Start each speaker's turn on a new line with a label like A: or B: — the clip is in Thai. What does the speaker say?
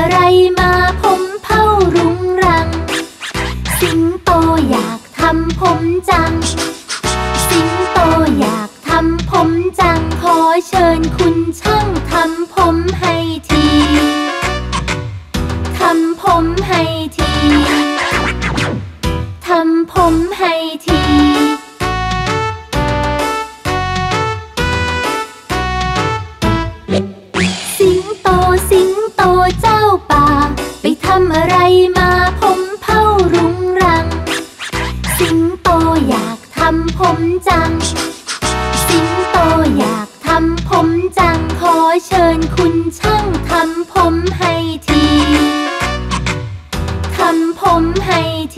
A: อะไรมาผมเผารุงรัง สิงโตอยากทำผมจัง สิงโตอยากทำผมจัง ขอเชิญคุณช่างทำผมให้ที ทำผมให้ที ทำผมให้ทีสิงโตสิงโตำอะไรมาผมเผารุงรัง สิงโตอยากทำผมจัง สิงโตอยากทำผมจัง ขอเชิญคุณช่างทำผมให้ที ทำผมให้ที